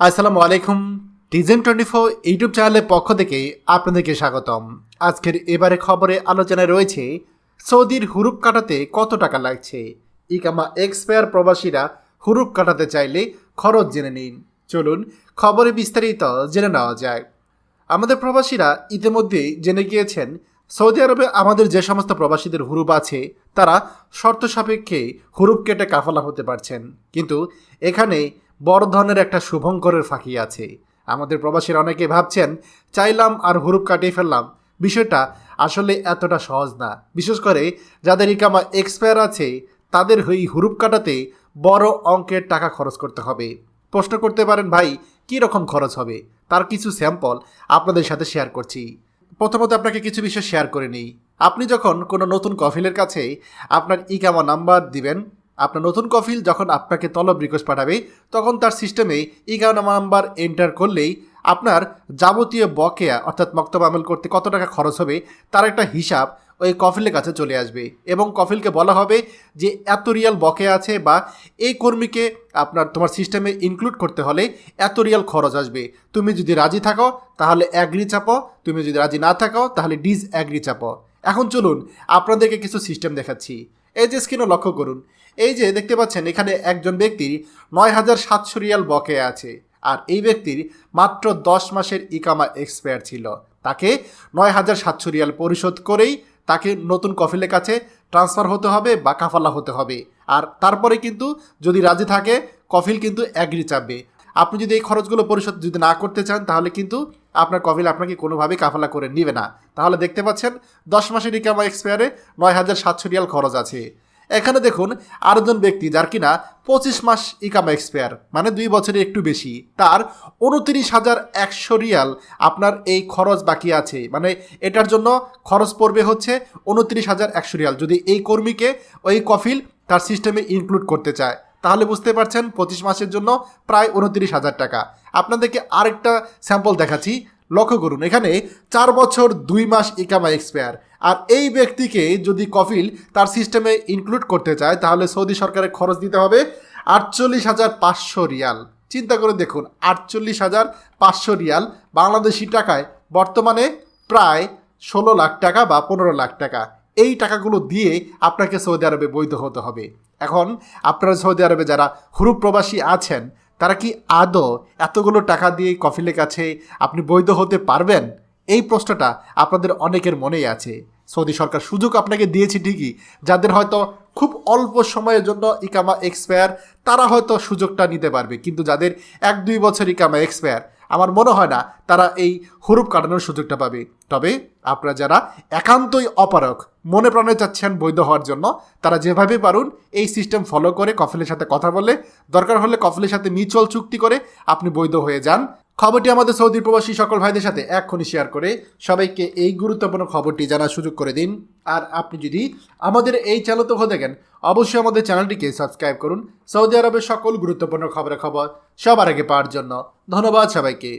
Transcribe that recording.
আসসালামু আলাইকুম। টিজেন twenty four YouTube চ্যানেলের পক্ষ থেকে আপনাদেরকে স্বাগতম। আজকের এবারে খবরে আলোচনায় রয়েছে, সৌদির হুরুপ কাটাতে কত টাকা লাগছে? ইকামা এক্সপায়ার প্রবাসীরা হুরুপ কাটাতে চাইলে খরচ জেনে নিন। চলুন, খবরে বিস্তারিত জেনে নেওয়া যায় আমাদের প্রবাসীরা ইতিমধ্যে জেনে গিয়েছেন, সৌদি আরবে আমাদের যে সমস্ত প্রবাসীদের হুরুপ আছে, তারা শর্ত সাপেক্ষে হুরুপ কেটে কাফালা হতে পারছেন। কিন্তু এখানে বড় ধরনের একটা শুভঙ্করের ফাঁকি আছে। আমাদের প্রবাসীরা অনেকে ভাবছেন, চাইলাম আর হুরুপ কাটিয়ে ফেললাম। বিষয়টা আসলে এতটা সহজ না। বিশেষ করে যাদের ইকামা এক্সপায়ার আছে, তাদের এই হুরুপ কাটাতে বড় অঙ্কের টাকা খরচ করতে হবে। প্রশ্ন করতে পারেন, ভাই, কী রকম খরচ হবে? তার কিছু স্যাম্পল আপনাদের সাথে শেয়ার করছি। প্রথমত আপনাকে কিছু বিষয় শেয়ার করে নিই। আপনি যখন কোনো নতুন কফিলের কাছে আপনার ইকামা নাম্বার দিবেন আপনার নতুন কফিল যখন আপনাকে তলব রিকোয়েস্ট পাঠাবে, তখন তার সিস্টেমে ইকামা নাম্বার এন্টার করলেই আপনার যাবতীয় বকেয়া, অর্থাৎ মক্তব আমল করতে কত টাকা খরচ হবে, তার একটা হিসাব ওই কফিলের কাছে চলে আসবে। এবং কফিলকে বলা হবে যে এত রিয়াল বকেয়া আছে বা এই কর্মীকে আপনার, তোমার সিস্টেমে ইনক্লুড করতে হলে এত রিয়াল খরচ আসবে। তুমি যদি রাজি থাকো, তাহলে অ্যাগ্রি চাপো। তুমি যদি রাজি না থাকো, তাহলে ডিজ অ্যাগ্রি চাপো। এখন চলুন আপনাদেরকে কিছু সিস্টেম দেখাচ্ছি। এই যে স্ক্রিনও লক্ষ্য করুন। এই যে দেখতে পাচ্ছেন, এখানে একজন ব্যক্তির নয় হাজার সাতশো রিয়াল বকেয়া আছে আর এই ব্যক্তির মাত্র দশ মাসের ইকামা এক্সপায়ার ছিল। তাকে নয় হাজার সাতশো রিয়াল পরিশোধ করেই তাকে নতুন কফিলের কাছে ট্রান্সফার হতে হবে বা কাফালা হতে হবে। আর তারপরে কিন্তু যদি রাজি থাকে, কফিল কিন্তু অ্যাগ্রি চাপবে। আপনি যদি এই খরচগুলো পরিশোধ যদি না করতে চান, তাহলে কিন্তু আপনার কফিল আপনাকে কোনোভাবেই কাফালা করে নেবে না। তাহলে দেখতে পাচ্ছেন, দশ মাসের ইকামা এক্সপায়ারে নয় হাজার সাতশো রিয়াল খরচ আছে। এখানে দেখুন আরেকজন ব্যক্তি যার কিনা পঁচিশ মাস ইকামা এক্সপায়ার মানে দুই বছরের একটু বেশি। তার উনত্রিশ হাজার একশো রিয়াল আপনার এই খরচ বাকি আছে। মানে এটার জন্য খরচ পড়বে হচ্ছে উনত্রিশ হাজার একশো রিয়াল। যদি এই কর্মীকে ওই কফিল তার সিস্টেমে ইনক্লুড করতে চায়, তাহলে বুঝতে পারছেন পঁচিশ মাসের জন্য প্রায় উনত্রিশ হাজার টাকা। আপনাদেরকে আরেকটা স্যাম্পল দেখাচ্ছি। লক্ষ্য করুন, এখানে চার বছর দুই মাস ইকামা এক্সপায়ার আর এই ব্যক্তিকে যদি কফিল তার সিস্টেমে ইনক্লুড করতে চায়, তাহলে সৌদি সরকারের খরচ দিতে হবে আটচল্লিশ হাজার পাঁচশো রিয়াল। চিন্তা করে দেখুন, আটচল্লিশ হাজার পাঁচশো রিয়াল বাংলাদেশি টাকায় বর্তমানে প্রায় ষোলো লাখ টাকা বা পনেরো লাখ টাকা। এই টাকাগুলো দিয়ে আপনাকে সৌদি আরবে বৈধ হতে হবে। এখন আপনারা সৌদি আরবে যারা হুরুপ প্রবাসী আছেন, তারা কি আদৌ এতগুলো টাকা দিয়ে কফিলের কাছে আপনি বৈধ হতে পারবেন? এই প্রশ্নটা আপনাদের অনেকের মনেই আছে। সৌদি সরকার সুযোগ আপনাকে দিয়েছে ঠিকই, যাদের হয়তো খুব অল্প সময়ের জন্য ইকামা এক্সপায়ার, তারা হয়তো সুযোগটা নিতে পারবে। কিন্তু যাদের এক দুই বছর ইকামা এক্সপায়ার, আমার মনে হয় না তারা এই হুরুপ কাটানোর সুযোগটা পাবে। তবে আপনারা যারা একান্তই অপারক মনে প্রাণে চাচ্ছেন বৈধ হওয়ার জন্য, তারা যেভাবে পারুন এই সিস্টেম ফলো করে কফিলের সাথে কথা বলে, দরকার হলে কফিলের সাথে মিউচুয়াল চুক্তি করে আপনি বৈধ হয়ে যান। খবরটি আমাদের সৌদি প্রবাসী সকল ভাইদের সাথে এক্ষুনি শেয়ার করে সবাইকে এই গুরুত্বপূর্ণ খবরটি জানার সুযোগ করে দিন। আর আপনি যদি আমাদের এই চ্যানেল তো হয়ে দেখেন অবশ্যই আমাদের চ্যানেলটিকে সাবস্ক্রাইব করুন। সৌদি আরবের সকল গুরুত্বপূর্ণ খবরাখবর খবর সবার আগে পাওয়ার জন্য ধন্যবাদ সবাইকে।